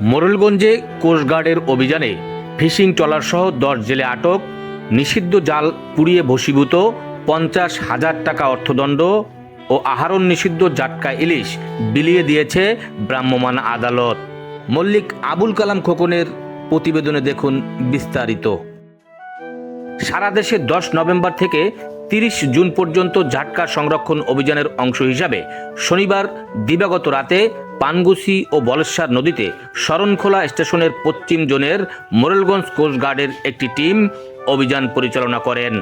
মোরেলগঞ্জে কোস্টগার্ডের অভিযানে fishing trawler সহ দশ জেলে আটক, নিষিদ্ধ জাল পুড়িয়ে ভসীভূত পঞ্চাশ হাজার টাকা অর্থদণ্ড ও আহরণ নিষিদ্ধ জাটকা ইলিশ বিলিয়ে দিয়েছে ভ্রাম্যমাণ আদালত। মল্লিক আবুল কালাম খোকনের প্রতিবেদনে দেখুন বিস্তারিত। সারা দেশে দশ নভেম্বর থেকে তিরিশ জুন পর্যন্ত ঝাটকা সংরক্ষণ অভিযানের অংশ হিসাবে শনিবার দিবাগত রাতে পানগুসি ও বলেশ্বর নদীতে শরণখোলা স্টেশনের পশ্চিম জোনের মোরেলগঞ্জ কোস্টগার্ডের একটি টিম অভিযান পরিচালনা করেন।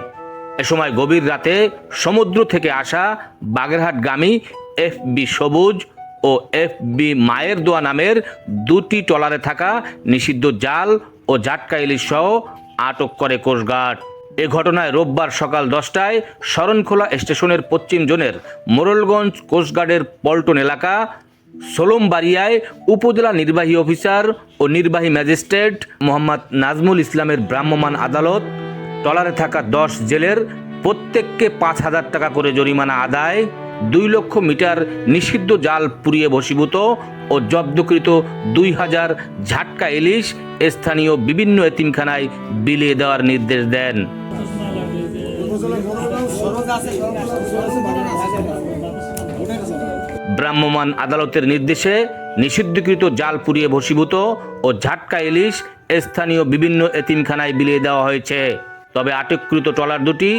এ সময় গভীর রাতে সমুদ্র থেকে আসা বাগেরহাটগামী এফ বি সবুজ ও এফ বি মায়ের দোয়া নামের দুটি ট্রলারে থাকা নিষিদ্ধ জাল ও জাটকা ইলিশ সহ আটক করে কোস্টগার্ড এ ঘটনায় রোববার সকাল দশটায় শরণখোলা স্টেশনের পশ্চিম জোনের মোরলগঞ্জ কোস্টগার্ডের পল্টন এলাকা সোলমবাড়িয়ায় উপজেলা নির্বাহী অফিসার ও নির্বাহী ম্যাজিস্ট্রেট মোহাম্মদ নাজমুল ইসলামের ভ্রাম্যমাণ আদালত ট্রলারে থাকা দশ জেলের প্রত্যেককে পাঁচ হাজার টাকা করে জরিমানা আদায়, দুই লক্ষ মিটার নিষিদ্ধ জাল পুড়িয়ে বশীভূত ও জব্দকৃত দুই হাজার ঝাটকা ইলিশ স্থানীয় বিভিন্ন এতিমখানায় বিলিয়ে দেওয়ার নির্দেশ দেন। ভ্রাম্যমাণ আদালতের নির্দেশে নিষিদ্ধকৃত জাল পুড়িয়ে ভসীভূত ও ঝাটকা ইলিশ স্থানীয় বিভিন্ন এতিমখানায় বিলিয়ে দেওয়া হয়েছে। তবে আটককৃত ট্রলার দুটি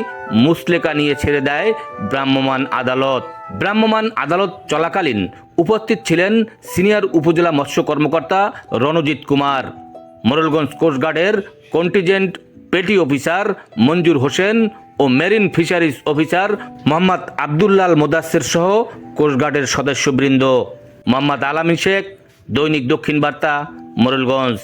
মুসলেকা নিয়ে ছেড়ে দেয় ভ্রাম্যমাণ আদালত। ভ্রাম্যমাণ আদালত চলাকালীন উপস্থিত ছিলেন সিনিয়র উপজেলা মৎস্য কর্মকর্তা Ranjit Kumar. Morrelganj কোস্টগার্ডের contingent petty officer Manjur Hossain ও marine fisheries officer Mohammad Abdullah Modasser সহ কোস্টগার্ডের সদস্যবৃন্দ। মোহাম্মদ আলামী শেখ, দৈনিক দক্ষিণ বার্তা, মোরেলগঞ্জ।